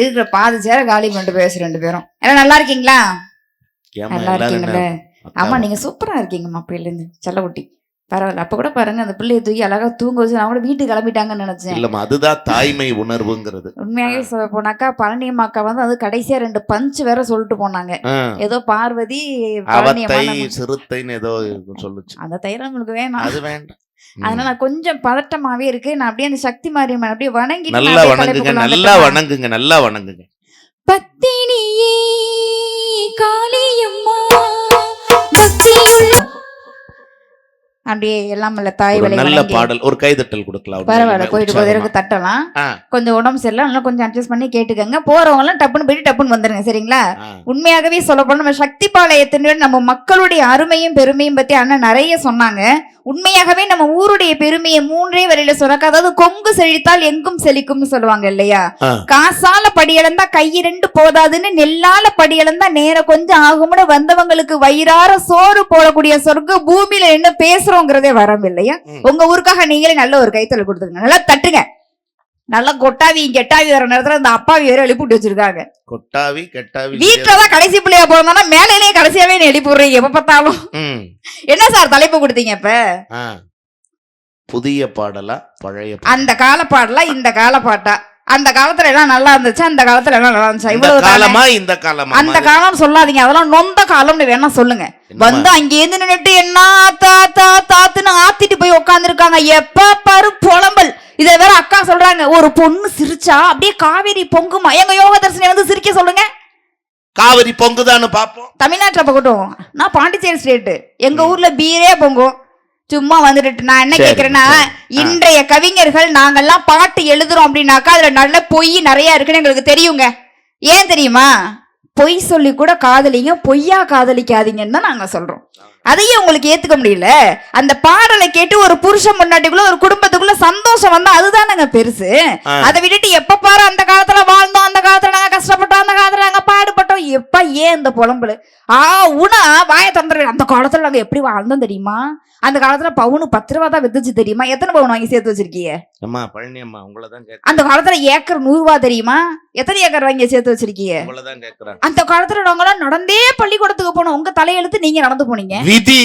இருக்கிற பாதி சேர காலி பண்ணிட்டு பேசு ரெண்டு பேரும். எல்லாம் நல்லா இருக்கீங்களா? நல்லா இருக்கீங்கல்ல? ஆமா நீங்க சூப்பரா இருக்கீங்கம்மா அப்பையில இருந்து. செல்லக்குட்டி. பரவாயில்ல. அப்ப கூட பாருங்க அந்த பிள்ளைய தூக்கி அழகா தூங்க வச்சு நான் கூட வீட்டுக்கு கிளம்பிட்டாங்கன்னு நினைச்சேன். இல்லம்மா அதுதான் தாய்மை உணர்வுங்கிறது. உண்மையாவே சொல்ல போனாக்கா பழனியம்மா அக்கா வந்து அது கடைசியா ரெண்டு பஞ்ச் வேற சொல்லிட்டு போனாங்க. ஏதோ பார்வதி சிறுத்தைன்னு ஏதோ சொல்லுச்சு. அந்த தைரம் உங்களுக்கு வேணாம். அது வேண்டாம். அதனால கொஞ்சம் பதட்டமாவே இருக்கு நான் அப்படியே அந்த சக்தி மாரியம்மன் அப்படியே வணங்கி நல்லா வணங்குங்க நல்லா வணங்குங்க நல்லா வணங்குங்க. பத்தினியே காளியம்மா பக்தியுள்ள அப்படியே எல்லாம் இல்ல தாய் வழி நல்ல. பாடல் ஒரு கைதட்டல் கொடுக்கலாம் பரவாயில்ல போயிட்டு. போதற்கு தட்டலாம். கொஞ்சம் உடம்பு சரியில்லை நல்லா கொஞ்சம் அட்ஜஸ்ட் பண்ணி கேட்டுக்கங்க போறவங்க எல்லாம் டப்புன்னு போயிட்டு டப்புன்னு வந்துருங்க சரிங்களா உண்மையாகவே சொல்ல போனா நம்ம சக்தி பாளையத்தினுடைய நம்ம மக்களுடைய அருமையும் பெருமையும் பத்தி அண்ணன் நிறைய சொன்னாங்க உண்மையாகவே நம்ம ஊருடைய பெருமையை மூன்றே வரையில சொன்னாக்க அதாவது கொங்கு செழித்தால் எங்கும் செழிக்கும்னு சொல்லுவாங்க இல்லையா. காசால படியளந்தா கை ரெண்டு போதாதுன்னு நெல்லால படியளந்தா நேர கொஞ்சம் ஆகும்னு வந்தவங்களுக்கு வயிறார சோறு போடக்கூடிய சொர்க்க பூமியில என்ன பேசுறோங்கிறதே வரம் இல்லையா. உங்க ஊருக்காக நீங்களே நல்ல ஒரு கைத்தல் கொடுத்துருங்க நல்லா தட்டுங்க. நல்லா கொட்டாவி கெட்டாவி வர நேரத்துல அந்த அப்பாவி வேற எழுப்பி விட்டு வச்சிருக்காங்க. கொட்டாவி கெட்டாவி வீட்டுலதான் கடைசி பிள்ளையா போறோம்னா மேலையிலே கடைசியாவே நீ எழுப்பி விடுறீங்க. எப்ப பார்த்தாலும். என்ன சார் தலைப்பு கொடுத்தீங்க இப்ப. புதிய பாடலா பழைய? அந்த கால பாடலா இந்த கால பாட்டா அந்த காலத்துல எல்லாம் நல்லா இருந்துச்சு அந்த காலத்துல எல்லாம் நல்லா இருந்துச்சு. இவ்வளவு. காலமா இந்த காலமா அந்த காலம் சொல்லாதீங்க. அதெல்லாம் நொந்த காலம்னு வேணா சொல்லுங்க. வந்து அங்கேருந்து நின்னுட்டு என்ன தாத்தா தாத்துன்னு ஆத்திட்டு போய் உட்காந்துருக்காங்க எப்ப பாரு புலம்பல். இதை வேற அக்கா சொல்றாங்க. ஒரு பொண்ணு சிரிச்சா அப்படியே காவேரி பொங்குமா? எங்க யோக தரிசனி வந்து சிரிக்க சொல்லுங்க. காவிரி பொங்குதான்னு பாப்போம். தமிழ்நாட்டுல பக்கட்டும் நான் பாண்டிச்சேரி ஸ்டேட்டு எங்க ஊர்ல பீரே பொங்கும். சும்மா வந்துட்டு நான் என்ன கேக்குறேன்னா. இன்றைய கவிஞர்கள் நாங்கெல்லாம் பாட்டு எழுதுறோம் அப்படின்னாக்கா அதுல நல்ல பொய் நிறைய இருக்குன்னு எங்களுக்கு தெரியுங்க. ஏன் தெரியுமா? பொய் சொல்லி கூட காதலிங்க பொய்யா காதலிக்காதீங்கன்னு தான் நாங்க சொல்றோம். அதையும் உங்களுக்கு ஏத்துக்க முடியல. அந்த பாடலை கேட்டு ஒரு புருஷன் முன்னாடிக்குள்ள ஒரு குடும்பத்துக்குள்ள சந்தோஷம் வந்தா அதுதானங்க பெருசு. அதை விட்டுட்டு எப்ப பாரு அந்த காலத்துல வாழ்ந்தோம் அந்த காலத்துல நாங்க கஷ்டப்பட்டோம் அந்த காலத்துல நாங்க பாடுபட்டோம். எப்ப ஏன் இந்த புலம்புல? ஆ உனா வாய திறந்துரு. அந்த காலத்துல நாங்க எப்படி வாழ்ந்தோம் தெரியுமா? அந்த காலத்துல பவுனு பத்து ரூபா தான் வித்துச்சு தெரியுமா? எத்தனை பவுன் வாங்கி சேர்த்து வச்சிருக்கீங்க? அம்மா பழனி அம்மா உங்களை தான் அந்த காலத்துல ஏக்கர் நூறு ரூபா தெரியுமா? எத்தனை ஏக்கர் வாங்கி சேர்த்து வச்சிருக்கீங்க? உங்களை தான் அந்த காலத்துல நாங்களாம் நடந்தே பள்ளிக்கூடத்துக்கு போனோம். உங்க தலையெழுத்து நீங்க நடந்து போனீங்க. விதி.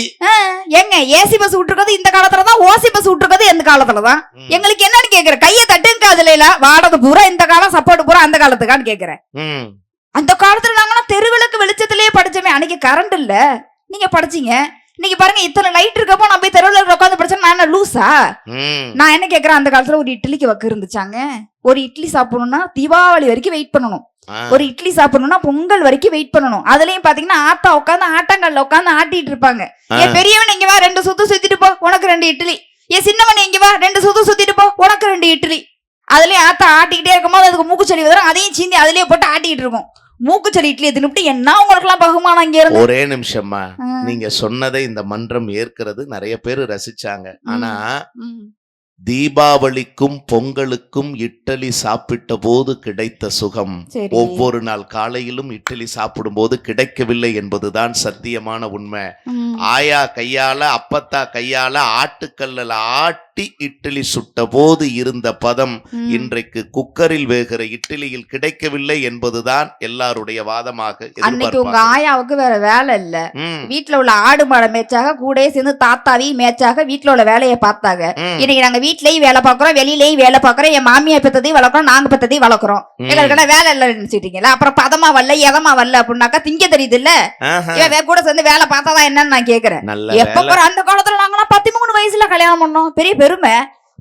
ஏங்க ஏசி பஸ் விட்டுருக்கிறது இந்த காலத்துல தான் ஓசி பஸ் விட்டுருக்கிறது இந்த காலத்துல தான்? எங்களுக்கு என்னன்னு கேக்குற? கையை தட்டுங்க அதுல வாடகை பூரா இந்த காலம் சப்போர்ட் பூரா அந்த காலத்துக்கான்னு கேக்குறேன் ம். அந்த காலத்துல நாங்களாம் தெருவிளக்கு வெளிச்சத்திலேயே படிச்சோமே அன்னைக்கு கரண்ட் இல்ல. நீங்க படிச்சீங்க இன்னைக்கு பாருங்க இத்தனை லைட் இருக்கப்போ நான் போய் தெருவில் உட்காந்து படிச்சேன் நான் என்ன லூசா ம். நான் என்ன கேக்குறேன் அந்த காலத்துல ஒரு இட்லிக்கு வக்கு இருந்துச்சாங்க. ஒரு இட்லி சாப்பிடணும்னா தீபாவளி வரைக்கும் வெயிட் பண்ணணும். ஒரு இட்லி சாப்பிடணும்னா பொங்கல் வரைக்கும் வெயிட் பண்ணணும். அதுலயும் பாத்தீங்கன்னா ஆத்தா உட்காந்து ஆட்டாங்கல்ல உட்காந்து ஆட்டிட்டு இருப்பாங்க. என் பெரியவன் இங்க வா ரெண்டு சுத்து சுத்திட்டு போ உனக்கு ரெண்டு இட்லி. என் சின்னவன் இங்க வா ரெண்டு சுத்து சுத்திட்டு போ உனக்கு ரெண்டு இட்லி. அதுலயே ஆத்தா ஆட்டிக்கிட்டே இருக்கும்போது அதுக்கு மூக்குச்சளி வரும் அதையும் சீந்தி அதுலயே போட்டு ஆட்டிட்டு இருக்கும். மூக்குச்சளி இட்லியை தின்னுட்டு என்ன உங்களுக்கு எல்லாம் பகுமானம் இங்க இருந்து? ஒரே நிமிஷம்மா. நீங்க சொன்னதை இந்த மன்றம் ஏற்கிறது. நிறைய பேர் ரசிச்சாங்க. ஆனா. தீபாவளிக்கும் பொங்கலுக்கும் இட்டலி சாப்பிட்ட போது கிடைத்த சுகம் ஒவ்வொரு நாள் காலையிலும் இட்லி சாப்பிடும் போது கிடைக்கவில்லை என்பதுதான் சத்தியமான உண்மை. ஆயா கையால அப்பத்தா கையால ஆட்டுக்கல்லில் ஆட்டி இட்லி சுட்ட போது இருந்த பதம். இன்றைக்கு குக்கரில் வேகிற இட்லியில் கிடைக்கவில்லை என்பதுதான் எல்லாருடைய வாதமாக அன்னைக்கு உங்க. ஆயாவுக்கு வேற வேலை இல்ல. ம், வீட்ல உள்ள ஆடு மாடை மேய்ச்சாக கூடயே சேர்ந்து தாத்தாவி மேய்ச்சாக வீட்ல உள்ள வேலையை பார்த்தாங்க. இன்னைக்கு நாங்க வீட்லயும் வேலை பார்க்கறோம் வெளியிலயும் வேலை பார்க்கறோம் என் மாமியா பெத்ததையும் வளர்க்குறோம் நாங்க பெத்ததையும் வளர்க்குறோம். ம். எங்களுக்கு வேலை இல்ல நினைச்சிட்டீங்களா அப்புறம் பதமா வரல எதமா வரல அப்படின்னாக்கா திங்க தெரியுது இல்ல இவன் கூட சேர்ந்து வேலை பார்த்தாதான் என்னன்னு நான் கேக்குறேன். எப்ப அந்த காலத்துல பதிமூணு வயசுல கல்யாணம் பண்ணோம். பெரிய பெருமை.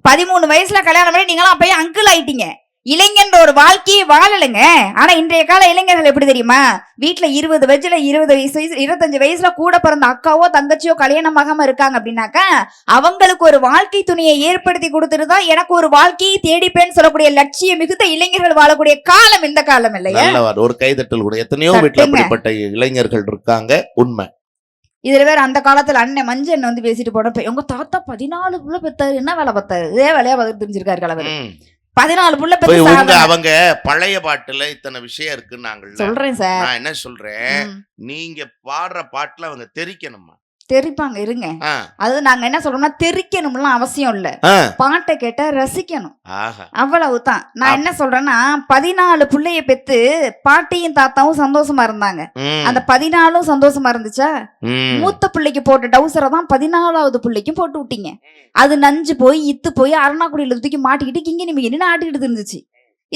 பதிமூணு வயசுல கல்யாணம் பண்ணி நீங்களாம் அப்பயே அங்கிள் ஆயிட்டீங்க. இளைஞன்ற ஒரு வாழ்க்கையை வாழலைங்க. ஆனா இன்றைய கால இளைஞர்கள் எப்படி தெரியுமா? வீட்ல இருபது வயசுல இருபது வயசு வயசு இருபத்தஞ்சு வயசுல கூட பிறந்த அக்காவோ தங்கச்சியோ கல்யாணம் ஆகாம இருக்காங்க அப்படின்னாக்கா அவங்களுக்கு ஒரு வாழ்க்கை துணையை ஏற்படுத்தி கொடுத்துட்டு எனக்கு ஒரு வாழ்க்கையை தேடிப்பேன்னு சொல்லக்கூடிய லட்சியம் மிகுந்த இளைஞர்கள் வாழக்கூடிய காலம் இந்த காலம் இல்லையா. ஒரு கைதட்டல் கூட. எத்தனையோ வீட்டுல. அப்படிப்பட்ட இளைஞர்கள் இருக்காங்க. உண்மை. இதுல வேற அந்த காலத்துல அண்ணன் மஞ்சள் வந்து பேசிட்டு போனப்ப உங்க தாத்தா பதினாலு புள்ள பெத்தாரு என்ன வேலை பார்த்தாரு இதே வேலையா பார்த்து தெரிஞ்சிருக்காரு கலவர். பதினாலு புள்ள சாதனை. அவங்க பழைய பாட்டுல இத்தனை விஷயம் இருக்குன்னாங்கல்ல சொல்றேன் சார் நான் என்ன சொல்றேன். நீங்க பாடுற பாட்டுல அவங்க தெரிக்கணுமா தெரிப்பாங்க இருங்க. அது நாங்க என்ன சொல்றோம்னா தெரிக்கணும்லாம் அவசியம் இல்ல. பாட்டை கேட்டா ரசிக்கணும். அவ்வளவுதான் நான் என்ன சொல்றேன்னா பதினாலு புள்ளைய பெத்து பாட்டியும் தாத்தாவும் சந்தோஷமா இருந்தாங்க. அந்த பதினாலும் சந்தோஷமா இருந்துச்சா. மூத்த பிள்ளைக்கு போட்ட டவுசரை தான் பதினாலாவது பிள்ளைக்கும் போட்டு விட்டீங்க. அது நஞ்சு போய் இத்து போய் அருணாக்குடியில தூக்கி மாட்டிக்கிட்டு கிங்கி நிமிங்கன்னு ஆட்டிக்கிட்டு இருந்துச்சு.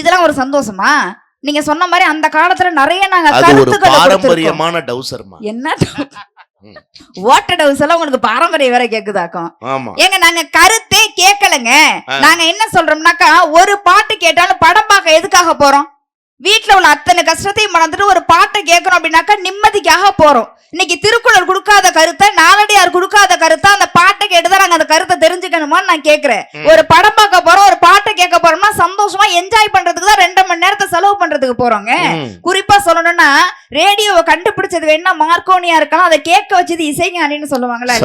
இதெல்லாம் ஒரு சந்தோஷமா? நீங்க சொன்ன மாதிரி அந்த காலத்துல நிறைய நாங்க. பாரம்பரியமான டவுசர்மா. என்ன ம். ஓட்ட டவுஸ் எல்லாம் உங்களுக்கு பாரம்பரியம் வேற கேக்குதாக்கும் ஏங்க நாங்க கருத்தே கேட்கலங்க. நாங்க என்ன சொல்றோம்னாக்கா ஒரு பாட்டு கேட்டாலும் படம் பார்க்க எதுக்காக போறோம் வீட்ல உள்ள அத்தனை கஷ்டத்தையும் மறந்துட்டு ஒரு பாட்டை கேட்கறோம் அப்படின்னாக்கா நிம்மதிக்காக போறோம். இன்னைக்கு திருக்குறள் கொடுக்காத கருத்தை நாலடியார் கொடுக்காத கருத்தை அந்த பாட்டை கேட்டுதான் நாங்க அந்த கருத்தை தெரிஞ்சுக்கணுமான்னு நான் கேக்குறேன் ம். ஒரு படம் பார்க்க போறோம் ஒரு பாட்டை கேட்க போறோம்னா சந்தோஷமா என்ஜாய் பண்றதுக்கு தான் ரெண்டு மணி நேரத்தை செலவு பண்றதுக்கு போறோங்க. குறிப்பா சொல்லணும்னா ரேடியோவை கண்டுபிடிச்சது வேணா மார்க்கோனியா இருக்கலாம் அதை கேட்க வச்சது இசைஞானின்னு சொல்லுவாங்களா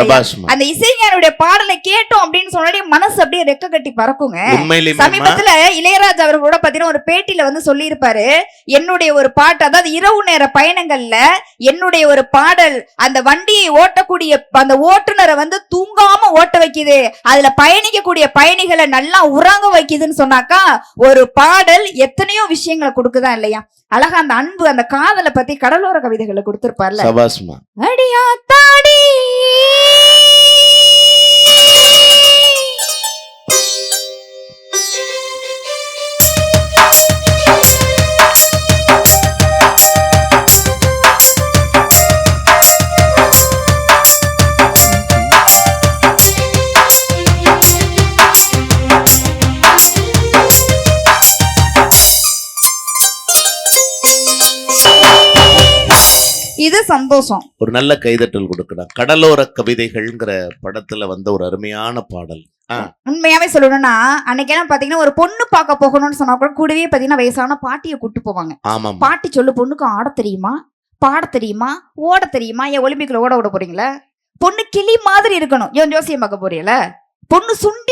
அந்த இசைஞானுடைய பாடலை கேட்டோம் அப்படின்னு சொன்னாலே மனசு அப்படியே ரெக்க கட்டி பறக்குங்க. சமீபத்துல இளையராஜா அவர் கூட பாத்தீங்கன்னா ஒரு பேட்டியில வந்து சொல்லியிருப்பாரு என்னுடைய ஒரு பாட்டு அதாவது இரவு நேர பயணங்கள்ல என்னுடைய ஒரு பாடல் அந்த வண்டியை ஓட்டக்கூடிய அந்த ஓட்டுநரை வந்து தூங்காம ஓட்ட வைக்குது. அதுல பயணிக்கக்கூடிய பயணிகளை நல்லா உறங்க வைக்குதுன்னு சொன்னாக்கா ஒரு பாடல் எத்தனையோ விஷயங்களை கொடுக்குதா இல்லையா? அழகா அந்த அன்பு அந்த காதலை பத்தி கடலோர கவிதைகளை கொடுத்திருப்பார்ல. அடியா தாடி இது சந்தோஷம். ஒரு நல்ல கைதட்டல் கொடுக்கலாம் கடலோர கவிதைகள்ங்கிற படத்துல வந்த ஒரு அருமையான பாடல். உண்மையாவே சொல்லணும்னா அன்னைக்கெல்லாம் பாத்தீங்கன்னா ஒரு பொண்ணு பார்க்க போகணும்னு சொன்னா கூட கூடவே பாத்தீங்கன்னா வயசான பாட்டியை கூட்டு போவாங்க. ஆமாம் பாட்டி சொல்லு பொண்ணுக்கு ஆட தெரியுமா? பாட தெரியுமா? ஓட தெரியுமா? ஏன் ஒலிம்பிக்ல ஓட விட போறீங்களா? பொண்ணு கிளி மாதிரி இருக்கணும். ஏன் ஜோசியம் பார்க்க போறீங்கள? பொண்ணு சுண்டி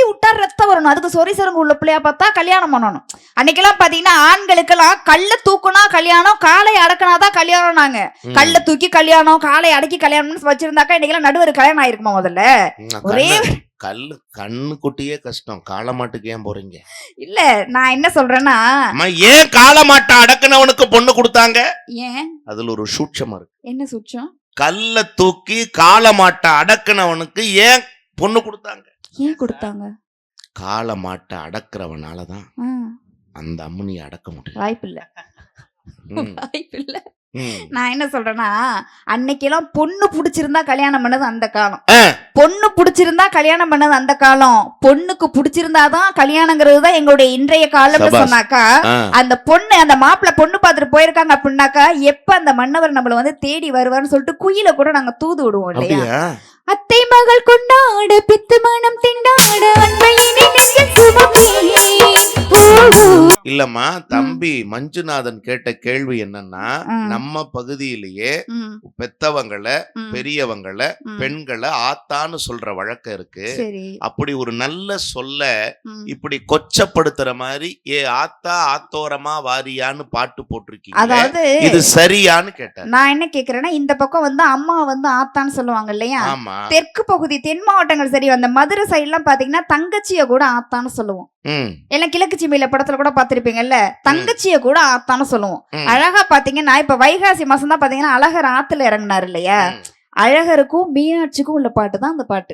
ரத்தம் வரணும். அதுக்கு சொரி சருங்கு உள்ள பிள்ளையா பார்த்தா கல்யாணம் பண்ணணும். அன்னைக்கெல்லாம் பாத்தீங்கன்னா ஆண்களுக்கெல்லாம் கல்ல தூக்குனா கல்யாணம் காலை அடக்கினாதான் கல்யாணம் நாங்க. கல்ல தூக்கி கல்யாணம் காலை அடக்கி கல்யாணம்னு வச்சிருந்தாக்கா இன்னைக்கெல்லாம் நடுவர் கல்யாணம் ஆயிருக்குமா முதல்ல? ஒரே கல்லு கண்ணு குட்டியே கஷ்டம். காளமாட்டுக்கு ஏன் போறீங்க? இல்ல நான் என்ன சொல்றேன்னா ஏன் காளமாட்டை அடக்குனவனுக்கு பொண்ணு கொடுத்தாங்க? ஏன்? அதுல ஒரு சூட்சமா இருக்கு. என்ன சுற்றம் கல்ல தூக்கி காளமாட்டை அடக்குனவனுக்கு ஏன் பொண்ணு கொடுத்தாங்க? ஏன் கொடுத்தாங்க? காளமாட்டை அடக்குறவனாலதான் ஆ, அந்த அம்மனியை அடக்க முடியும் வாய்ப்பு இல்ல ம், வாய்ப்பு இல்ல ம். நான் என்ன சொல்றேன்னா அன்னைக்கெல்லாம் பொண்ணு பிடிச்சிருந்தா கல்யாணம் பண்ணது அந்த காலம். பொண்ணு பிடிச்சிருந்தா கல்யாணம் பண்ணது அந்த காலம். பொண்ணுக்கு பிடிச்சிருந்தாதான் கல்யாணங்கிறது தான் எங்களுடைய இன்றைய சபாஸ். சொன்னாக்கா அந்த பொண்ணு அந்த மாப்பிள்ளை பொண்ணு பார்த்துட்டு போயிருக்காங்க அப்படின்னாக்கா எப்ப அந்த மன்னவர் நம்மள வந்து தேடி வருவார்னு சொல்லிட்டு குயில கூட நாங்க தூது விடுவோம் இல்லையா? அத்தை மகள் கொண்டாட பித்து மனம் திண்டாட அன்பையினை நெஞ்சில் சுமப்பே. ஓ. இல்லம்மா தம்பி மஞ்சுநாதன் கேட்ட கேள்வி என்னன்னா. நம்ம பகுதியிலேயே பெத்தவங்களை பெரியவங்களை. பெண்களை ஆத்தான்னு சொல்ற வழக்கம் இருக்கு. அப்படி ஒரு நல்ல சொல்ல. இப்படி கொச்சப்படுத்துற மாதிரி ஏ ஆத்தா ஆத்தோரமா வாரியான்னு பாட்டு போட்டிருக்கீங்க அதாவது இது சரியான்னு கேட்டார். நான் என்ன கேக்குறேன்னா இந்த பக்கம் வந்து அம்மா வந்து ஆத்தான்னு சொல்லுவாங்க இல்லையா? ஆமா. தெற்கு பகுதி தென் மாவட்டங்கள் சரி அந்த மதுரை சைடுலாம் பாத்தீங்கன்னா தங்கச்சிய கூட ஆத்தான்னு சொல்லுவோம். எல்லாம் கிழக்கு சிமையில படத்துல கூட பாத்திருப்பீங்கல்ல தங்கச்சிய கூட ஆத்தான்னு சொல்லுவோம். அழகா பாத்தீங்கன்னா இப்ப வைகாசி மாசம் தான் பாத்தீங்கன்னா அழகர் ஆத்துல இறங்குனாரு இல்லையா. அழகருக்கும் மீனாட்சிக்கும் உள்ள பாட்டு தான் அந்த பாட்டு.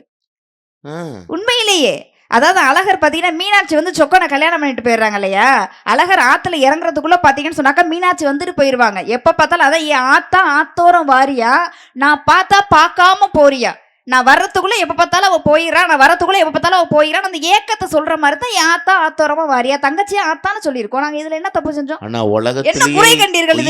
உண்மையிலேயே. அதாவது அழகர் பாத்தீங்கன்னா மீனாட்சி வந்து சொக்கனை கல்யாணம் பண்ணிட்டு போயிடுறாங்க இல்லையா? அழகர் ஆத்துல இறங்குறதுக்குள்ள பாத்தீங்கன்னு சொன்னாக்கா மீனாட்சி வந்துட்டு போயிருவாங்க. எப்ப பார்த்தாலும் அதான் என் ஆத்தா ஆத்தோரம் வாரியா? நான் பார்த்தா பார்க்காம போறியா? நான் வர்றதுக்குள்ள எப்ப பார்த்தாலும் அவ போயிடறா நான் வரத்துக்குள்ள எப்ப பார்த்தாலும் அவ போயிடறா அந்த ஏக்கத்தை சொல்ற மாதிரி தான் ஆத்தா ஆத்தோரமா வாரியா தங்கச்சியா ஆத்தான்னு சொல்லியிருக்கோம். நாங்க இதுல என்ன தப்பு செஞ்சோம்? ஆனா என்ன குறை கண்டீர்கள்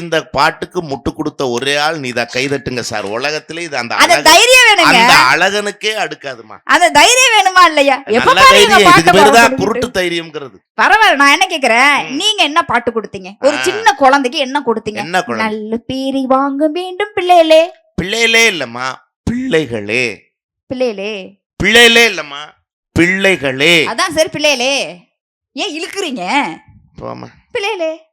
இந்த பாட்டுக்கு முட்டு கொடுத்த ஒரே ஆள் நீதான் கைதட்டுங்க சார். உலகத்திலே இது அந்த தைரியம் வேணுங்க. அந்த அழகனுக்கே அடுக்காதுமா. அந்த தைரியம் வேணுமா இல்லையா? எப்ப பாட்டை இது குருட்டு தைரியம்ங்கிறது. பரவாயில்ல நான் என்ன கேக்குறேன். நீங்க என்ன பாட்டு கொடுத்தீங்க? ஒரு. சின்ன குழந்தைக்கு என்ன கொடுத்தீங்க? நல்ல பேரை வாங்க வேண்டும் பிள்ளைகளே. பிள்ளைகளே இல்லம்மா பிள்ளைகளே. பிள்ளைகளே. பிள்ளைகளே இல்லம்மா பிள்ளைகளே. அதான் சரி பிள்ளைகளே. ஏன் இழுக்குறீங்க? போமா பிள்ளைகளே.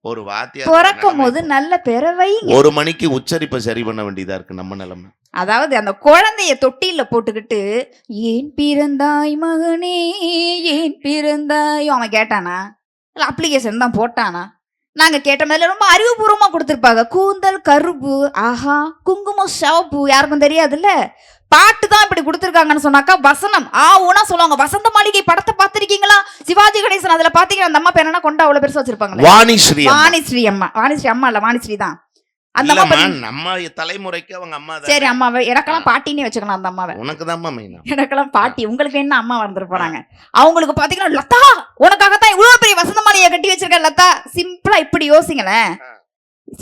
ஒரு வாத்தியார் பிறக்கும் போது. நல்ல வைங்க. ஒரு மணிக்கு உச்சரிப்பை சரி பண்ண வேண்டியதா இருக்கு நம்ம நிலைமை. அதாவது அந்த குழந்தைய தொட்டில போட்டுக்கிட்டு ஏன் பிறந்தாய் மகனே? ஏன் பிறந்தாயோ? அவன் கேட்டானா? இல்ல அப்ளிகேஷன் தான் போட்டானா? நாங்க கேட்ட மாதிரி ரொம்ப அறிவுபூர்வமா கொடுத்துருப்பாங்க. கூந்தல் கருப்பு ஆஹா குங்குமம் சிவப்பு யாருக்கும் தெரியாதுல்ல? பாட்டு தான் இப்படி கொடுத்துருக்காங்கன்னு சொன்னாக்கா வசனம். ஆ ஊனா சொல்லுவாங்க. வசந்த மாளிகை படத்தை பார்த்திருக்கீங்களா? சிவாஜி கணேசன் அதுல பாத்தீங்கன்னா அந்த அம்மா பேர் என்ன கொண்டா அவ்வளவு பெருசா வச்சிருப்பாங்களே. வாணிஸ்ரீ அம்மா. வாணிஸ்ரீ அம்மா. வாணிஸ்ரீ அம்மா இல்ல வாணிஸ்ரீ தான். அந்த அம்மா நம்ம தலைமுறைக்கு அவங்க அம்மா தான். சரி அம்மாவை எனக்கெல்லாம் பாட்டினே வச்சுக்கலாம் அந்த அம்மாவை. உனக்கு தான் எனக்கெல்லாம் பாட்டி உங்களுக்கு என்ன அம்மா வந்துட்டு போறாங்க? அவங்களுக்கு பாத்தீங்கன்னா லதா உனக்காகத்தான் இவ்வளவு பெரிய வசந்த மாலையை கட்டி வச்சிருக்க லதா. சிம்பிளா இப்படி யோசிங்களேன்.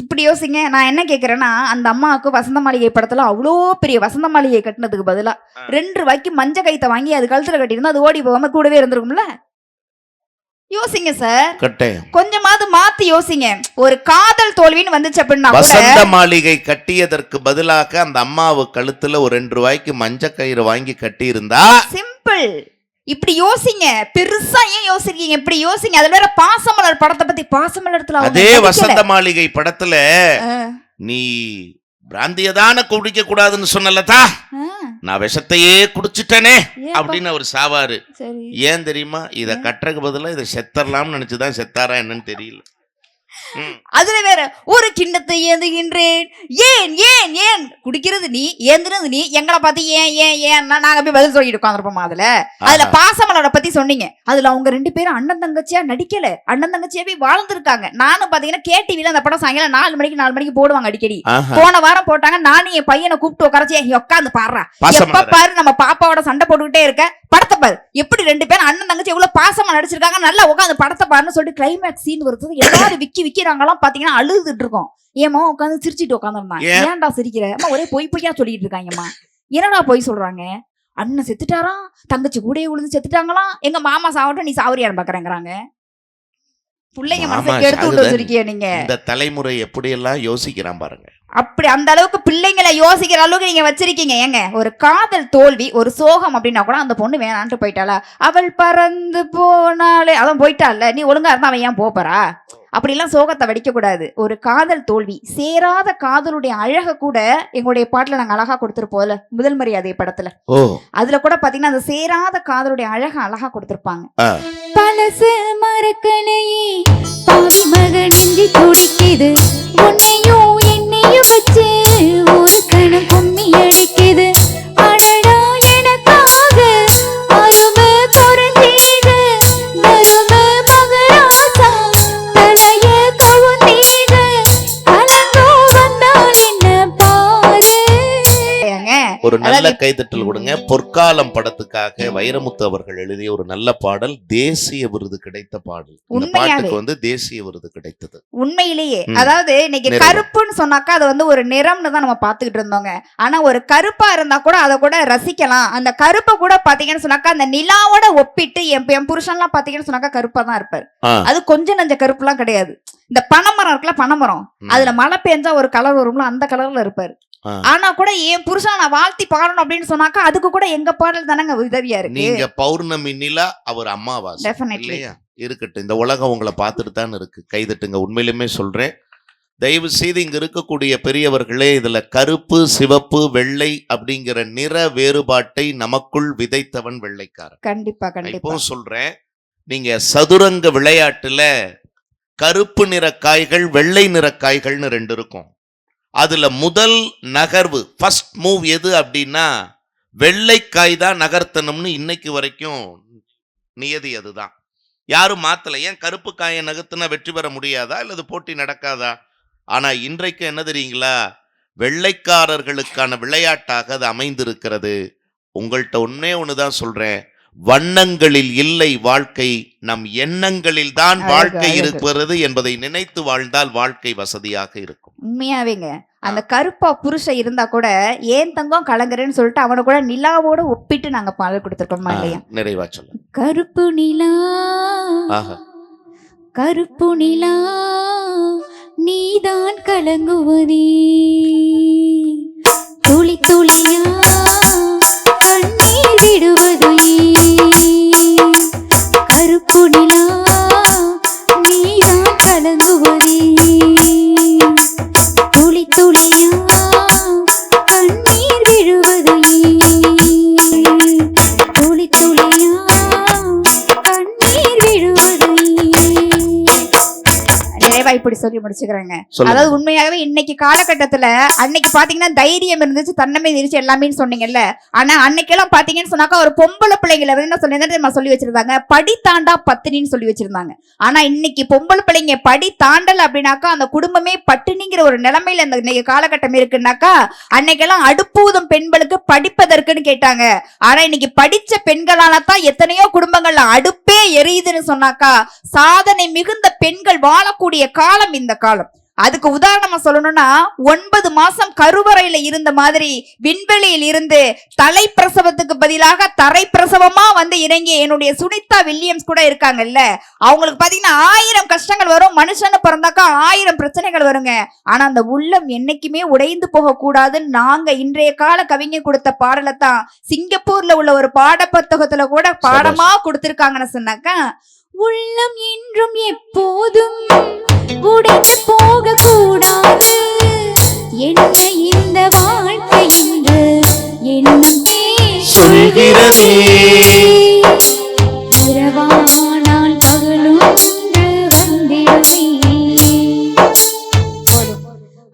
இப்படி யோசிங்க. நான் என்ன கேக்குறேன்னா அந்த அம்மாவுக்கு வசந்த மாளிகை படத்துல அவ்வளோ பெரிய வசந்த மாளிகை கட்டினதுக்கு பதிலா. ரெண்டு ரூபாய்க்கு மஞ்ச கைத்தை வாங்கி அது கழுத்துல கட்டியிருந்தா அது ஓடி போகாம கூடவே இருந்திருக்கும்ல? யோசிங்க சார் கட்டாயம் கொஞ்சமாவது மாத்தி யோசிங்க. ஒரு காதல் தோல்வின்னு வந்துச்சு அப்படின்னா வசந்த மாளிகை கட்டியதற்கு பதிலாக அந்த அம்மாவு கழுத்துல ஒரு ரெண்டு ரூபாய்க்கு மஞ்ச கயிறு வாங்கி கட்டி இருந்தா சிம்பிள் இப்படி யோசிங்க. பெருசா ஏன் யோசிக்கிறீங்க? இப்படி யோசிங்க. அதுல வேற பாசமலர் படத்தை பத்தி பாசமலர்த்துல அதே. வசந்த மாளிகை படத்துல நீ பிராந்தியதான குடிக்க கூடாதுன்னு சொன்னலதா நான் விஷத்தையே குடிச்சிட்டேனே? அப்படின்னு அவர் சாவாரு. ஏன் தெரியுமா? இத கட்டுறதுக்கு பதிலா இதை செத்தரலாம்னு நினைச்சுதான் செத்தாரா என்னன்னு தெரியல. அதுல வேற ஒரு கிண்ணத்தை ஏந்துகின்றேன். ஏன் ஏன் ஏன்? குடிக்கிறது நீ ஏந்துனது நீ எங்களை பார்த்து ஏன் ஏன் ஏன்னா நாங்க போய் பதில் சொல்லிட்டு உட்காந்துருப்போமா அதுல? அதுல. பாசமலரை பத்தி சொன்னீங்க. அதுல அவங்க ரெண்டு பேரும் அண்ணன் தங்கச்சியா நடிக்கல. அண்ணன் தங்கச்சியாவே வாழ்ந்திருக்காங்க. நானும் பாத்தீங்கன்னா கேடிவில அந்த படம் சாயங்காலம் நாலு மணிக்கு நாலு மணிக்கு போடுவாங்க அடிக்கடி. போன வாரம் போட்டாங்க. நானும் என் பையனை கூப்பிட்டு உட்காரச்சு உட்காந்து பாடுறா எப்ப பாரு நம்ம பாப்பாவோட சண்டை போட்டுக்கிட்டே இருக்க. படத்தை பாரு. எப்படி ரெண்டு பேரும் அண்ணன் தங்கச்சி எவ்வளவு பாசமா நடிச்சிருக்காங்க. நல்லா உட்காந்து படத்தை பாருன்னு சொல்லிட்டு கிளைமேக்ஸ் சீன் வருது எல்லாரும் விக்கி விக்கிறாங்களாம் பாத்தீங்கன்னா அழுதுட்டு இருக்கோம். ஏமா உட்காந்து சிரிச்சிட்டு உட்காந்துருந்தான் ஏன்? ஏன்டா சிரிக்கிற? அம்மா ஒரே பொய் பொய்யா சொல்லிட்டு இருக்காங்கம்மா. என்னடா பொய் சொல்றாங்க? அண்ணன் செத்துட்டாராம் தங்கச்சி கூடயே விழுந்து செத்துட்டாங்களாம் எங்க மாமா சாவட்டும் நீ சாவரியான்னு பாக்குறேங்கிறாங்க பிள்ளைங்க மனசை கெடுத்து விட்டு. வச்சிருக்கிய நீங்க. இந்த தலைமுறை எப்படி எல்லாம் யோசிக்கிறான் பாருங்க. அப்படி அந்த அளவுக்கு பிள்ளைங்களை யோசிக்கிற அளவுக்கு நீங்க வச்சிருக்கீங்க. ஏங்க ஒரு காதல் தோல்வி ஒரு சோகம் அப்படின்னா கூட அந்த பொண்ணு வேணான்ட்டு போயிட்டாளா? அவள் பறந்து போனாலே அவன் போயிட்டால நீ ஒழுங்கா இருந்தா அவன் ஏன் போறா? அப்படிலாம் சோகத்தை வடிக்க கூடாது ஒரு காதல் தோல்வி. சேராத காதலுடைய அழக கூட எங்களுடைய பாட்டுல நாங்க அழகா கொடுத்திருப்போம்ல முதல் மரியாதை படத்துல. ஓ. அதுல கூட பாத்தீங்கன்னா அந்த சேராத காதலுடைய அழக அழகா கொடுத்திருப்பாங்க. பழசு மறக்கலையே பாவி மகன் நெஞ்சு துடிக்குது. உன்னையும் நல்ல கைதட்டல் கொடுங்க பொற்காலம் படத்துக்காக வைரமுத்து அவர்கள் எழுதிய ஒரு நல்ல பாடல் தேசிய விருது கிடைத்த பாடல் இந்த. பாட்டுக்கு வந்து தேசிய விருது கிடைத்தது உண்மையிலேயே. அதாவது இன்னைக்கு. கருப்புன்னு சொன்னாக்கா அது வந்து ஒரு நிறம்னு தான் நம்ம பாத்துக்கிட்டு இருந்தோங்க ஆனா ஒரு கருப்பா இருந்தா கூட அதை கூட ரசிக்கலாம் அந்த கருப்பை கூட பாத்தீங்கன்னு சொன்னாக்கா அந்த நிலாவோட ஒப்பிட்டு என் என் புருஷன்லாம் பாத்தீங்கன்னு சொன்னாக்கா கருப்பா தான் இருப்பாரு. அது கொஞ்சம் நஞ்ச கருப்புலாம் கிடையாது இந்த பனைமரம் இருக்குல்ல பனைமரம். அதுல மழை பெஞ்சா ஒரு கலர் வரும்ல அந்த கலர்ல இருப்பாரு. ஆனா கூட என் புருஷன் நான் வாழ்த்தி பாடணும் அப்படின்னு சொன்னாக்கா அதுக்கு கூட எங்க பாடல் தானங்க உதவியா இருக்கு. நீங்க பௌர்ணமி நிலா அவர் அம்மாவாசை டெஃபினெட்லி இல்லையா? இருக்கட்டும். இந்த உலகம் உங்களை பார்த்துட்டு தான் இருக்கு. கைதட்டுங்க. உண்மையிலுமே சொல்றேன். தயவு செய்து இங்க இருக்கக்கூடிய பெரியவர்களே இதுல கருப்பு சிவப்பு வெள்ளை அப்படிங்கிற நிற வேறுபாட்டை நமக்குள் விதைத்தவன் வெள்ளைக்காரன். கண்டிப்பா கண்டிப்பா. சொல்றேன். நீங்க சதுரங்க விளையாட்டுல கருப்பு நிற காய்கள் வெள்ளை நிற காய்கள்னு ரெண்டு இருக்கும். அதுல முதல் நகர்வு ஃபர்ஸ்ட் மூவ் எது அப்படின்னா வெள்ளைக்காய் தான் நகர்த்தணும்னு இன்னைக்கு வரைக்கும் நியதி அதுதான். யாரும் மாத்தல. ஏன் கருப்பு காயை நகர்த்தினா வெற்றி பெற முடியாதா? அல்லது போட்டி நடக்காதா? ஆனா இன்றைக்கு என்ன தெரியுங்களா? வெள்ளைக்காரர்களுக்கான விளையாட்டாக அது அமைந்திருக்கிறது. உங்கள்கிட்ட ஒன்னே ஒண்ணுதான் சொல்றேன். வண்ணங்களில் இல்லை வாழ்க்கை நம் எண்ணங்களில் தான் வாழ்க்கை. இருக்கிறது என்பதை நினைத்து வாழ்ந்தால் வாழ்க்கை வசதியாக இருக்கும். உண்மையாவேங்க. அந்த கருப்பா புருஷன் இருந்தா கூட ஏன் தங்கம் கலங்குறேன்னு சொல்லிட்டு அவனை கூட நிலாவோட ஒப்பிட்டு நாங்க பாடல் கொடுத்துருக்கோமா இல்லையா? நிறைவா சொல்ல. கருப்பு நிலா. கருப்பு நிலா நீதான் கலங்குவதே. துளி துளியா கண்ணீர் விடுவது? கருப்பு நிலா you வாய்ப்படி சொல்லி முடிச்சுக்கிறேங்க. அதாவது உண்மையாகவே இன்னைக்கு காலகட்டத்துல அன்னைக்கு பாத்தீங்கன்னா தைரியம் இருந்துச்சு தன்னமை இருந்துச்சு எல்லாமே சொன்னீங்கல்ல. ஆனா அன்னைக்கெல்லாம் பாத்தீங்கன்னு சொன்னாக்கா ஒரு பொம்பளை பிள்ளைங்களை என்ன சொல்லி சொல்லி வச்சிருந்தாங்க? படி தாண்டா பத்தினின்னு சொல்லி வச்சிருந்தாங்க. ஆனா இன்னைக்கு பொம்பளை பிள்ளைங்க படி தாண்டல் அப்படின்னாக்கா அந்த குடும்பமே பட்டினிங்கிற ஒரு நிலைமையில இந்த இன்னைக்கு காலகட்டம் இருக்குன்னாக்கா அன்னைக்கெல்லாம் அடுப்பூதும் பெண்களுக்கு படிப்பதற்குன்னு கேட்டாங்க. ஆனா இன்னைக்கு படிச்ச பெண்களால தான் எத்தனையோ குடும்பங்கள்ல அடுப்பே எரியுதுன்னு சொன்னாக்கா சாதனை மிகுந்த பெண்கள் வாழக்கூடிய காலம் இந்த காலம். அதுக்கு உதாரணமா சொல்லணும்னா ஒன்பது மாசம் கருவறையில இருந்த மாதிரி விண்வெளியில் இருந்து தலை பிரசவத்துக்கு பதிலாக தரை பிரசவமா வந்து இறங்கிய என்னுடைய சுனிதா வில்லியம்ஸ் கூட இருக்காங்கல்ல அவங்களுக்கு பாத்தீங்கன்னா ஆயிரம் கஷ்டங்கள் வரும். மனுஷன்னு பிறந்தாக்கா ஆயிரம் பிரச்சனைகள் வருங்க. ஆனா அந்த உள்ளம் என்னைக்குமே உடைந்து போக கூடாதுன்னு நாங்க இன்றைய கால கவிஞர் கொடுத்த பாடலை தான் சிங்கப்பூர்ல உள்ள ஒரு பாட புத்தகத்துல கூட பாடமா கொடுத்திருக்காங்கன்னு சொன்னாக்கா உள்ளம் என்றும் எப்போதும் உடைந்து போக கூடாது என்ன இந்த வாழ்க்கை என்று எண்ணம் சொல்கிறதே.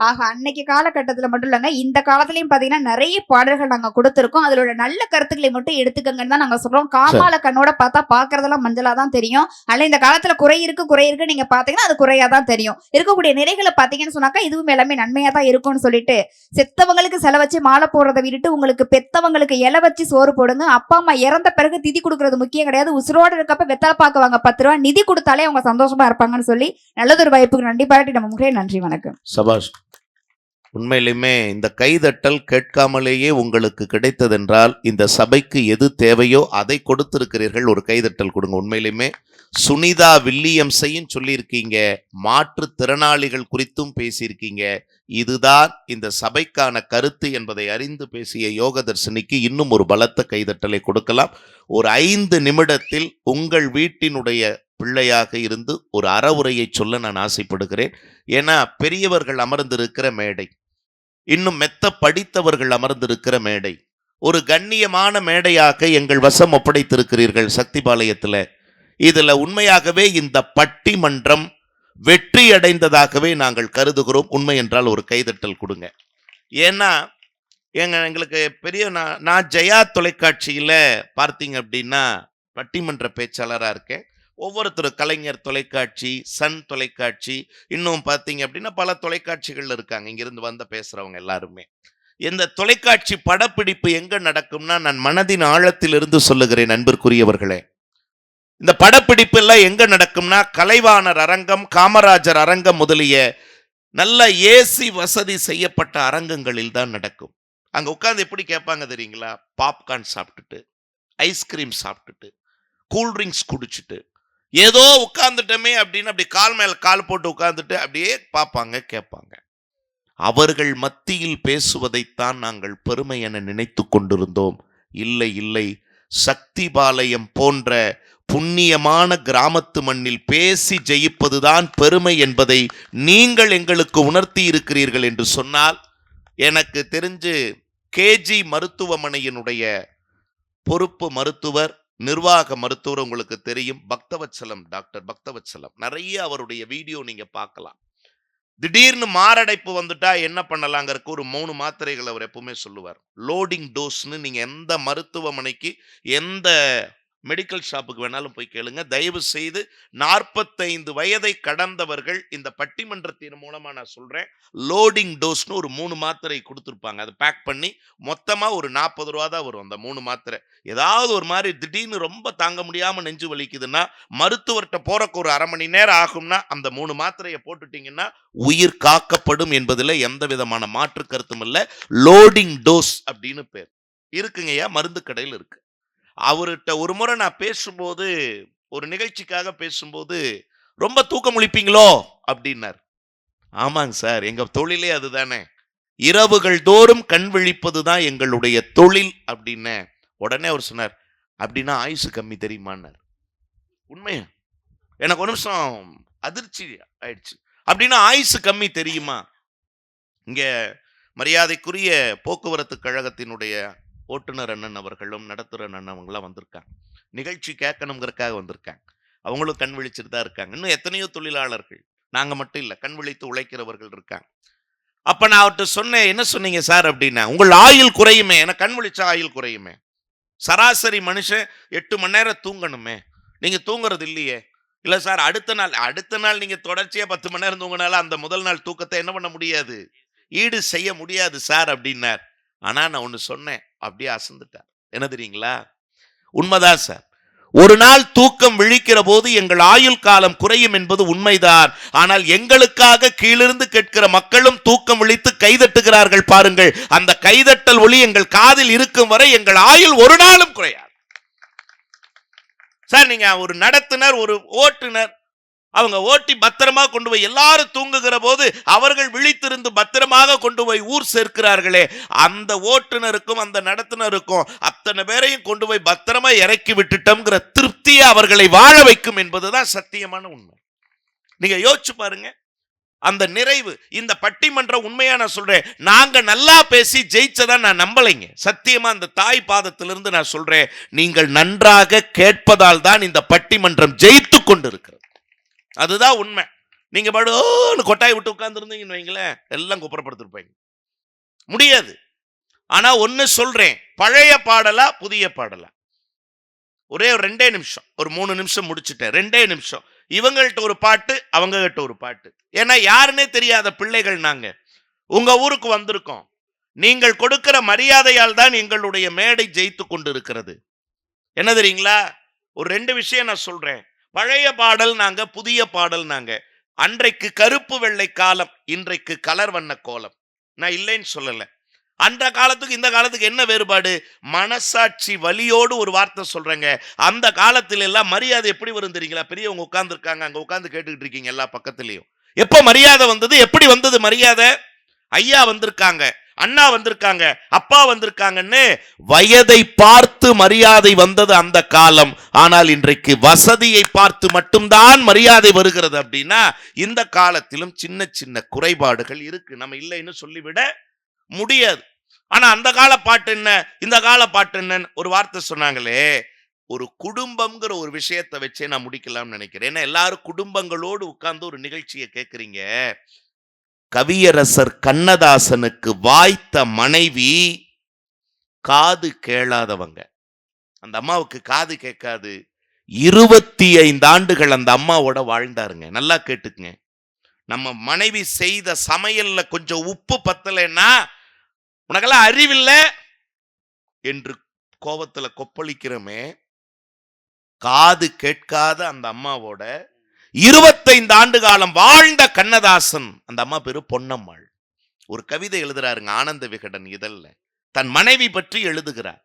ஆக அன்னைக்கு காலகட்டத்துல மட்டும் இல்லைங்க இந்த காலத்துலயும் பாத்தீங்கன்னா நிறைய பாடல்கள் நாங்க கொடுத்திருக்கோம். அதோட நல்ல கருத்துக்களை மட்டும் எடுத்துக்கங்கன்னு தான் நாங்க சொல்றோம். காமால கண்ணோட பார்த்தா பாக்குறதெல்லாம் மஞ்சளா தான் தெரியும். ஆனா இந்த காலத்துல குறை இருக்கு குறை இருக்கு நீங்க பாத்தீங்கன்னா அது குறையா தான் தெரியும். இருக்கக்கூடிய நிறைகளை பாத்தீங்கன்னு சொன்னாக்கா இதுவும் எல்லாமே நன்மையா தான் இருக்கும்னு சொல்லிட்டு செத்தவங்களுக்கு செல வச்சு மாலை போடுறதை விட்டுட்டு உங்களுக்கு பெத்தவங்களுக்கு இலை வச்சு சோறு போடுங்க. அப்பா அம்மா இறந்த பிறகு திதி கொடுக்கறது முக்கியம் கிடையாது. உசுரோட இருக்கப்ப வெத்தலை பாக்குவாங்க பத்து ரூபா நிதி கொடுத்தாலே அவங்க சந்தோஷமா இருப்பாங்கன்னு சொல்லி நல்லதொரு வாய்ப்புக்கு நன்றி பாராட்டி நம்ம முகே நன்றி வணக்கம். சபாஷ். உண்மையிலுமே இந்த கைதட்டல் கேட்காமலேயே உங்களுக்கு கிடைத்ததென்றால் இந்த சபைக்கு எது தேவையோ அதை கொடுத்திருக்கிறீர்கள். ஒரு கைதட்டல் கொடுங்க. உண்மையிலுமே சுனிதா வில்லியம்ஸையும் சொல்லியிருக்கீங்க. மாற்றுத்திறனாளிகள் குறித்தும் பேசியிருக்கீங்க. இதுதான் இந்த சபைக்கான கருத்து என்பதை அறிந்து பேசிய யோகதர்ஷினிக்கு இன்னும் ஒரு பலத்த கைதட்டலை கொடுக்கலாம். ஒரு ஐந்து நிமிடத்தில் உங்கள் வீட்டினுடைய பிள்ளையாக இருந்து ஒரு அறவுரையை சொல்ல நான் ஆசைப்படுகிறேன். ஏன்னா பெரியவர்கள் அமர்ந்திருக்கிற மேடை. இன்னும் மெத்த படித்தவர்கள் அமர்ந்திருக்கிற மேடை. ஒரு கண்ணியமான மேடையாக எங்கள் வசம் ஒப்படைத்திருக்கிறீர்கள் சக்திபாளையத்தில். இதில் உண்மையாகவே இந்த பட்டிமன்றம் வெற்றி அடைந்ததாகவே நாங்கள் கருதுகிறோம். உண்மை என்றால் ஒரு கைதட்டல் கொடுங்க. ஏன்னா எங்க எங்களுக்கு பெரிய நான் நான் ஜெயா தொலைக்காட்சியில் பார்த்தீங்க அப்படின்னா பட்டிமன்ற பேச்சாளராக இருக்கேன். ஒவ்வொருத்தர் கலைஞர் தொலைக்காட்சி சன் தொலைக்காட்சி இன்னும் பார்த்தீங்க அப்படின்னா பல தொலைக்காட்சிகள் இருக்காங்க. இங்கிருந்து வந்து பேசுகிறவங்க எல்லாருமே. இந்த தொலைக்காட்சி படப்பிடிப்பு எங்கே நடக்கும்னா நான் மனதின் ஆழத்திலிருந்து சொல்லுகிறேன் அன்பிற்குரியவர்களே. இந்த படப்பிடிப்பு எல்லாம் எங்கே நடக்கும்னா கலைவாணர் அரங்கம் காமராஜர் அரங்கம் முதலிய நல்ல ஏசி வசதி செய்யப்பட்ட அரங்கங்களில் தான் நடக்கும். அங்கே உட்காந்து எப்படி கேட்பாங்க தெரியுங்களா? பாப்கார்ன் சாப்பிட்டுட்டு ஐஸ்கிரீம் சாப்பிட்டுட்டு கூல்ட்ரிங்க்ஸ் குடிச்சிட்டு ஏதோ உட்கார்ந்துட்டோமே அப்படின்னு அப்படி கால் மேலே கால் போட்டு உட்கார்ந்துட்டு அப்படியே பார்ப்பாங்க கேட்பாங்க. அவர்கள் மத்தியில் பேசுவதைத்தான் நாங்கள் பெருமை என நினைத்து கொண்டிருந்தோம். இல்லை இல்லை. சக்திபாளையம் போன்ற புண்ணியமான கிராமத்து மண்ணில் பேசி ஜெயிப்பதுதான் பெருமை என்பதை நீங்கள் எங்களுக்கு உணர்த்தி இருக்கிறீர்கள் என்று சொன்னால் எனக்கு தெரிஞ்சு கேஜி மருத்துவமனையினுடைய பொறுப்பு மருத்துவர் நிர்வாக மருத்துவர் உங்களுக்கு தெரியும். பக்தவச்சலம் டாக்டர் பக்தவச்சலம் நிறைய அவருடைய வீடியோ நீங்க பார்க்கலாம். திடீர்னு மாரடைப்பு வந்துட்டா என்ன பண்ணலாங்கிறதுக்கு ஒரு மூணு மாத்திரைகள் அவர் எப்பவுமே சொல்லுவார். லோடிங் டோஸ்னு நீங்க எந்த மருத்துவமனைக்கு எந்த மெடிக்கல் ஷாப்புக்கு வேணாலும் போய் கேளுங்க. தயவு செய்து நாற்பத்தைந்து வயதை கடந்தவர்கள் இந்த பட்டிமன்றத்தின் மூலமா நான் சொல்றேன். லோடிங் டோஸ்னு ஒரு மூணு மாத்திரை கொடுத்துருப்பாங்க. அதை பேக் பண்ணி மொத்தமா ஒரு நாற்பது ரூபா தான் வரும் அந்த மூணு மாத்திரை. ஏதாவது ஒரு மாதிரி திடீர்னு ரொம்ப தாங்க முடியாம நெஞ்சு வலிக்குதுன்னா மருத்துவர்கிட்ட போறக்கு ஒரு அரை மணி நேரம் ஆகும்னா அந்த மூணு மாத்திரையை போட்டுட்டீங்கன்னா உயிர் காக்கப்படும் என்பதில் எந்த விதமான மாற்று கருத்தும் இல்லை. லோடிங் டோஸ் அப்படின்னு பேர். இருக்குங்கய்யா மருந்து கடையில் இருக்கு. அவர்கிட்ட ஒரு முறை நான் பேசும்போது ஒரு நிகழ்ச்சிக்காக பேசும்போது ரொம்ப தூக்கம் முழிப்பீங்களோ? அப்படின்னார். ஆமாங்க சார். எங்கள் தொழிலே அதுதானே. இரவுகள் தோறும் கண் விழிப்பது தான் எங்களுடைய தொழில் அப்படின்னு உடனே அவர் சொன்னார். அப்படின்னா ஆயுசு கம்மி தெரியுமான்னார். உண்மையா? எனக்கு ஒரு நிமிஷம் அதிர்ச்சி ஆயிடுச்சு. அப்படின்னா ஆயுசு கம்மி தெரியுமா? இங்கே மரியாதைக்குரிய போக்குவரத்து கழகத்தினுடைய ஓட்டுநர் அண்ணன் அவர்களும் நடத்துகிற அண்ணன் அவங்களாம் வந்திருக்காங்க. நிகழ்ச்சி கேட்கணுங்கிறக்காக வந்திருக்காங்க. அவங்களும் கண் விழிச்சிட்டு தான் இருக்காங்க. இன்னும் எத்தனையோ தொழிலாளர்கள் நாங்கள் மட்டும் இல்லை கண் விழித்து உழைக்கிறவர்கள் இருக்காங்க. அப்போ நான் அவர்கிட்ட சொன்னேன் என்ன சொன்னீங்க சார்? அப்படின்னா உங்கள் ஆயுள் குறையுமே எனக்கு கண் விழிச்சா ஆயுள் குறையுமே. சராசரி மனுஷன் எட்டு மணி நேரம் தூங்கணுமே. நீங்கள் தூங்குறது இல்லையே. இல்லை சார் அடுத்த நாள் அடுத்த நாள் நீங்கள் தொடர்ச்சியாக பத்து மணி நேரம் தூங்கினாலும் அந்த முதல் நாள் தூக்கத்தை என்ன பண்ண முடியாது? ஈடு செய்ய முடியாது சார் அப்படின்னார். ஆனால் நான் ஒன்று சொன்னேன். அப்படியே அசந்துட்டார். என்ன தெரியுங்களா? உண்மைதான் சார். ஒரு நாள் தூக்கம் விழிக்கிற போது எங்கள் ஆயுள் காலம் குறையும் என்பது உண்மைதான். ஆனால் எங்களுக்காக கீழிருந்து கேட்கிற மக்களும் தூக்கம் விழித்து கைதட்டுகிறார்கள் பாருங்கள். அந்த கைதட்டல் ஒளி எங்கள் காதில் இருக்கும் வரை எங்கள் ஆயுள் ஒரு நாளும் குறையாது. சார் நீங்க ஒரு நடத்துனர் ஒரு ஓட்டுநர் அவங்க ஓட்டி பத்திரமா கொண்டு போய் எல்லாரும் தூங்குகிற போது அவர்கள் விழித்திருந்து பத்திரமாக கொண்டு போய் ஊர் சேர்க்கிறார்களே. அந்த ஓட்டுநருக்கும் அந்த நடத்துனருக்கும் அத்தனை பேரையும் கொண்டு போய் பத்திரமா இறக்கி விட்டுட்டோம்ங்கிற திருப்தியை அவர்களை வாழ வைக்கும் என்பதுதான் சத்தியமான உண்மை. நீங்க யோசிச்சு பாருங்க. அந்த நிறைவு இந்த பட்டிமன்றம் உண்மையா நான் சொல்றேன். நாங்க நல்லா பேசி ஜெயிச்சதா நான் நம்பலைங்க. சத்தியமா அந்த தாய் பாதத்திலிருந்து நான் சொல்றேன். நீங்கள் நன்றாக கேட்பதால் தான் இந்த பட்டிமன்றம் ஜெயித்து கொண்டிருக்கிறது. அதுதான் உண்மை. நீங்கள் படுன்னு கொட்டாய் விட்டு உட்காந்துருந்தீங்கன்னு வைங்களேன் எல்லாம் குப்புறப்படுத்திருப்பாங்க முடியாது. ஆனால் ஒன்று சொல்கிறேன் பழைய பாடலா புதிய பாடலா. ஒரே ஒரு ரெண்டே நிமிஷம் ஒரு மூணு நிமிஷம் முடிச்சுட்டேன் ரெண்டே நிமிஷம். இவங்கள்ட்ட ஒரு பாட்டு அவங்க கிட்ட ஒரு பாட்டு. ஏன்னா யாருன்னே தெரியாத பிள்ளைகள் நாங்கள் உங்கள் ஊருக்கு வந்திருக்கோம். நீங்கள் கொடுக்கிற மரியாதையால் தான் எங்களுடைய மேடை ஜெயித்து கொண்டு இருக்கிறது என்ன தெரியுங்களா? ஒரு ரெண்டு விஷயம் நான் சொல்கிறேன் பழைய பாடல் நாங்க புதிய பாடல் நாங்க. அன்றைக்கு கருப்பு வெள்ளை காலம் இன்றைக்கு கலர் வண்ண கோலம். நான் இல்லைன்னு சொல்லலை. அந்த காலத்துக்கு இந்த காலத்துக்கு என்ன வேறுபாடு? மனசாட்சி வலியோடு ஒரு வார்த்தை சொல்றேங்க. அந்த காலத்துல எல்லாம் மரியாதை எப்படி வரும் தெரியுங்களா? பெரியவங்க உட்காந்துருக்காங்க அங்க உட்காந்து கேட்டுக்கிட்டு இருக்கீங்க எல்லா பக்கத்துலயும். எப்போ மரியாதை வந்தது? எப்படி வந்தது மரியாதை? ஐயா வந்திருக்காங்க. அண்ணா வந்திருக்காங்க அப்பா வந்திருக்காங்கன்னு வயதை பார்த்து மரியாதை வந்தது அந்த காலம். ஆனால் இன்றைக்கு வசதியை பார்த்து மட்டும்தான் மரியாதை வருகிறது அப்படின்னா இந்த காலத்திலும் சின்ன சின்ன குறைபாடுகள் இருக்கு. நம்ம இல்லைன்னு சொல்லிவிட முடியாது. ஆனா அந்த கால பாட்டு என்ன? இந்த கால பாட்டு என்னன்னு ஒரு வார்த்தை சொன்னாங்களே ஒரு குடும்பம்ங்கிற ஒரு விஷயத்தை வச்சே நான் முடிக்கலாம்னு நினைக்கிறேன். ஏன்னா எல்லாரும் குடும்பங்களோடு உட்கார்ந்து ஒரு நிகழ்ச்சியை கேட்குறீங்க. கவியரசர் கண்ணதாசனுக்கு வாய்த்த மனைவி காது கேளாதவங்க. அந்த அம்மாவுக்கு காது கேட்காது. இருபத்தி ஐந்து ஆண்டுகள் அந்த அம்மாவோட வாழ்ந்தாருங்க. நல்லா கேட்டுக்குங்க. நம்ம மனைவி செய்த சமையல்ல கொஞ்சம் உப்பு பத்தலைன்னா உனக்கெல்லாம் அறிவில்லை? என்று கோபத்தில் கொப்பளிக்கிறோமே. காது கேட்காத அந்த அம்மாவோட இருபத்தைந்து ஆண்டு காலம் வாழ்ந்த கண்ணதாசன் அந்த அம்மா பேரு பொன்னம்மாள். ஒரு கவிதை எழுதுறாருங்க ஆனந்த விகடன் இதழில். தன் மனைவி பற்றி எழுதுகிறார்.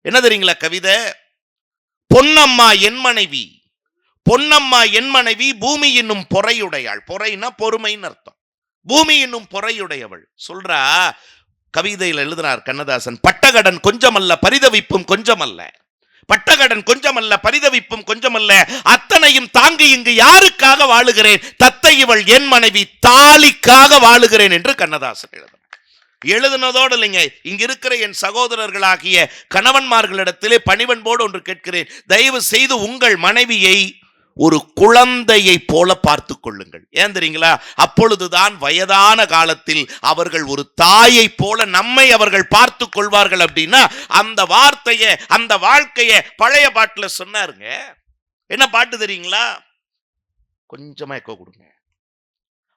என்ன தெரியுங்களா கவிதை? பொன்னம்மா என் மனைவி. பொன்னம்மா என் மனைவி பூமி என்னும் பொறையுடையாள். பொறைனா பொறுமைன்னு அர்த்தம். பூமி என்னும் பொறையுடையவள். சொல்றா கவிதையில் எழுதினார் கண்ணதாசன் பட்டகடன் கொஞ்சமல்ல பரிதவிப்பும் கொஞ்சமல்ல. பட்டகடன் கொஞ்சமல்ல பரிதவிப்பும் கொஞ்சமல்ல. அத்தனையும் தாங்கி இங்கு யாருக்காக வாழுகிறேன்? தத்தை இவள் என் மனைவி தாலிக்காக வாழுகிறேன் என்று கண்ணதாசன் எழுதினார் எழுதுனதோடு இல்லைங்க இங்க இருக்கிற என் சகோதரர்களாகிய கணவன்மார்களிடத்திலே பணிவன்போடு ஒன்று கேட்கிறேன். தயவு செய்து உங்கள் மனைவியை ஒரு குழந்தையை போல பார்த்து கொள்ளுங்கள். ஏன் தெரியுங்களா? அப்பொழுதுதான் வயதான காலத்தில் அவர்கள் ஒரு தாயை போல நம்மை அவர்கள் பார்த்து கொள்வார்கள் அப்படின்னா அந்த வார்த்தையை அந்த வாழ்க்கையை பழைய பாட்டில் சொன்னாருங்க. என்ன பாட்டு தெரியுங்களா? கொஞ்சமா எக்கோ கொடுங்க.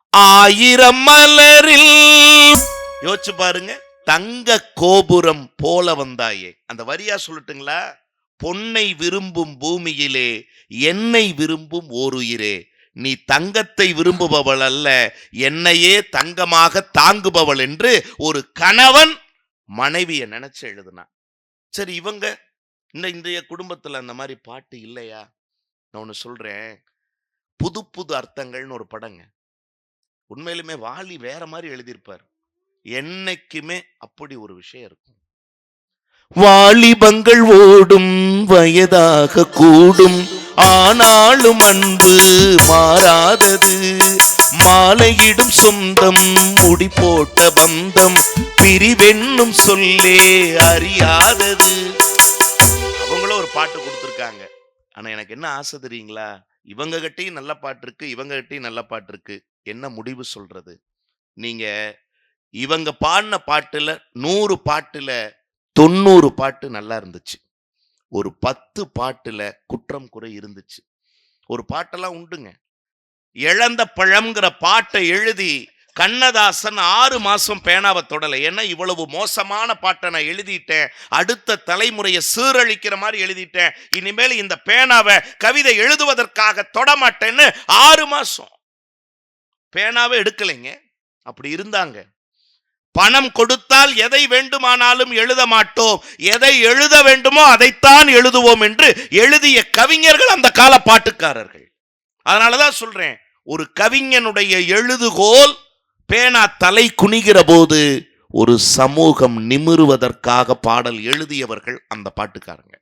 ஆயிரம் மலரில் யோசிச்சு பாருங்க. தங்க கோபுரம் போல வந்தாயே. அந்த வரியா சொல்லட்டுங்களா? பொன்னை விரும்பும் பூமியிலே என்னை விரும்பும் ஓருயிரே. நீ தங்கத்தை விரும்புபவள் அல்ல என்னையே தங்கமாக தாங்குபவள் என்று ஒரு கணவன் மனைவியை நினைச்சு எழுதுனான். சரி இவங்க இந்த இன்றைய குடும்பத்துல அந்த மாதிரி பாட்டு இல்லையா? நான் ஒன்று சொல்றேன். புது புது அர்த்தங்கள்னு ஒரு படங்க. உண்மையிலுமே வாலி வேற மாதிரி எழுதியிருப்பார். என்னைக்குமே அப்படி ஒரு விஷயம் இருக்கும். வாலிபங்கள் ஓடும் வயதாக கூடும். ஆனாலும் அன்பு மாறாதது. மாலையிடும் சொந்தம் முடி போட்ட பந்தம் பிரிவென்னும் சொல்லே அறியாதது. அவங்களும் ஒரு பாட்டு கொடுத்துருக்காங்க. ஆனா எனக்கு என்ன ஆசை தெரியுங்களா? இவங்க கிட்டையும் நல்ல பாட்டு இருக்கு இவங்க கிட்டையும் நல்ல பாட்டு இருக்கு. என்ன முடிவு சொல்றது? நீங்க இவங்க பாடின பாட்டுல நூறு பாட்டுல தொண்ணூறு பாட்டு நல்லா இருந்துச்சு. ஒரு பத்து பாட்டில் குற்றம் குறை இருந்துச்சு. ஒரு பாட்டெல்லாம் உண்டுங்க. இழந்த பழம்ங்கிற பாட்டை எழுதி கண்ணதாசன் ஆறு மாதம் பேனாவை தொடலை. ஏன்னா இவ்வளவு மோசமான பாட்டை நான் எழுதிட்டேன். அடுத்த தலைமுறையை சீரழிக்கிற மாதிரி எழுதிட்டேன். இனிமேல் இந்த பேனாவை கவிதை எழுதுவதற்காக தொடமாட்டேன்னு ஆறு மாதம் பேனாவை எடுக்கலைங்க. அப்படி இருந்தாங்க. பணம் கொடுத்தால் எதை வேண்டுமானாலும் எழுத மாட்டோம். எதை எழுத வேண்டுமோ அதைத்தான் எழுதுவோம் என்று எழுதிய கவிஞர்கள் அந்த கால பாட்டுக்காரர்கள் அதனாலதான் சொல்றேன் ஒரு கவிஞனுடைய எழுதுகோல் பேனா தலை குனிகிற போது ஒரு சமூகம் நிமிருவதற்காக பாடல் எழுதியவர்கள் அந்த பாட்டுக்காரங்க.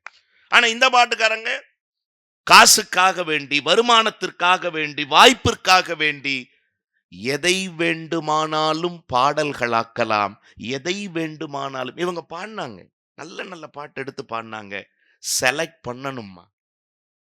ஆனா இந்த பாட்டுக்காரங்க காசுக்காக வேண்டி வருமானத்திற்காக வேண்டி வாய்ப்பிற்காக வேண்டி எதை வேண்டுமானாலும் பாடல்களாக்கலாம் எதை வேண்டுமானாலும். இவங்க பாடினாங்க. நல்ல நல்ல பாட்டு எடுத்து பாடினாங்க. செலக்ட் பண்ணணும்மா.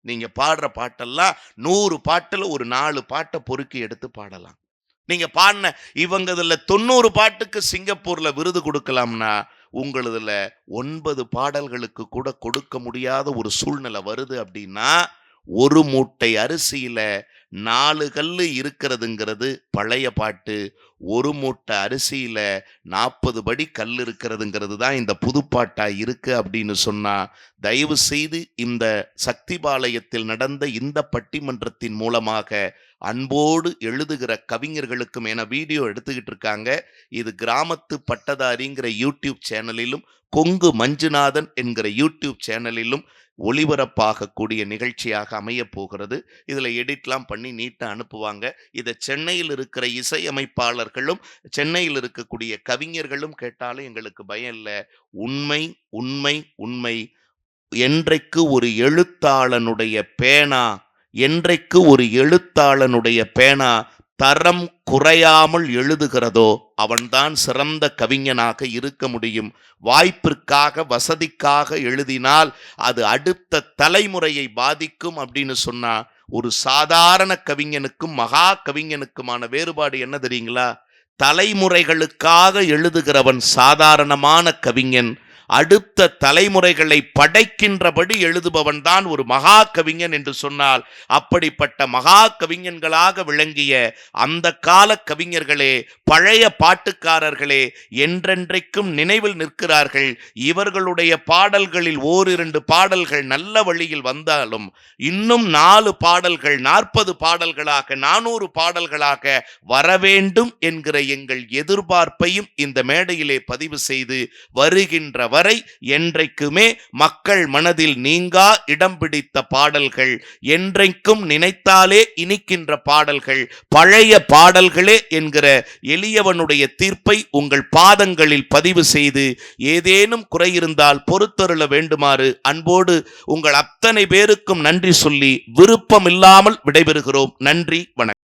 நீங்கள் பாடுற பாட்டெல்லாம் நூறு பாட்டில் ஒரு நாலு பாட்டை பொறுக்கி எடுத்து பாடலாம். நீங்கள் பாடின இவங்க இதில் தொண்ணூறு பாட்டுக்கு சிங்கப்பூரில் விருது கொடுக்கலாம்னா உங்களதுல ஒன்பது பாடல்களுக்கு கூட கொடுக்க முடியாத ஒரு சூழ்நிலை வருது அப்படின்னா ஒரு மூட்டை அரிசியில் நாலு கல் இருக்கிறதுங்கிறது பழைய பாட்டு ஒரு மூட்டை அரிசியில் நாற்பது படி கல் இருக்கிறதுங்கிறது தான் இந்த புதுப்பாட்டாக இருக்குது அப்படின்னு சொன்னால் தயவு செய்து இந்த சக்திபாளையத்தில் நடந்த இந்த பட்டிமன்றத்தின் மூலமாக அன்போடு எழுதுகிற கவிஞர்களுக்கும் என வீடியோ எடுத்துக்கிட்டு இருக்காங்க. இது கிராமத்து பட்டதாரிங்கிற யூடியூப் சேனலிலும் கொங்கு மஞ்சுநாதன் என்கிற யூடியூப் சேனலிலும் ஒளிபரப்பாகக்கூடிய நிகழ்ச்சியாக அமைய போகிறது. இதில் எடிட்லாம் பண்ணி நீட்டாக அனுப்புவாங்க. இதை சென்னையில் இருக்கிற இசையமைப்பாளர் எழுத்தாளர்களும் சென்னையில் இருக்கக்கூடிய கவிஞர்களும் கேட்டாலும் எங்களுக்கு பயம் இல்லை. உண்மை உண்மை உண்மை. என்றைக்கு ஒரு எழுத்தாளனுடைய பேனா என்றைக்கு ஒரு எழுத்தாளனுடைய பேனா தரம் குறையாமல் எழுதுகிறதோ அவன்தான் சிறந்த கவிஞனாக இருக்க முடியும். வாய்ப்பிற்காக வசதிக்காக எழுதினால் அது அடுத்த தலைமுறையை பாதிக்கும் அப்படின்னு சொன்னா ஒரு சாதாரண கவிஞனுக்கும் மகா கவிஞனுக்குமான வேறுபாடு என்ன தெரியுங்களா? தலைமுறைகளுக்காக எழுதுகிறவன் சாதாரணமான கவிஞன். அடுத்த தலைமுறைகளை படைக்கின்றபடி எழுதுபவன் தான் ஒரு மகா கவிஞன் என்று சொன்னால் அப்படிப்பட்ட மகா கவிஞன்களாக விளங்கிய அந்த கால கவிஞர்களே பழைய பாட்டுக்காரர்களே என்றென்றைக்கும் நினைவில் நிற்கிறார்கள். இவர்களுடைய பாடல்களில் ஓரிரண்டு பாடல்கள் நல்ல வழியில் வந்தாலும் இன்னும் நாலு பாடல்கள் நாற்பது பாடல்களாக நானூறு பாடல்களாக வரவேண்டும் என்கிற எங்கள் எதிர்பார்ப்பையும் இந்த மேடையிலே பதிவு செய்து வருகின்ற வரை என்றைக்குமே மக்கள் மனதில் நீங்கா இடம் பிடித்த பாடல்கள் என்றைக்கும் நினைத்தாலே இனிக்கின்ற பாடல்கள் பழைய பாடல்களே என்கிற எளியவனுடைய தீர்ப்பை உங்கள் பாதங்களில் பதிவு செய்து ஏதேனும் குறை இருந்தால் பொறுத்தருள வேண்டுமாறு அன்போடு உங்கள் அத்தனை பேருக்கும் நன்றி சொல்லி விருப்பமில்லாமல் விடைபெறுகிறோம். நன்றி வணக்கம்.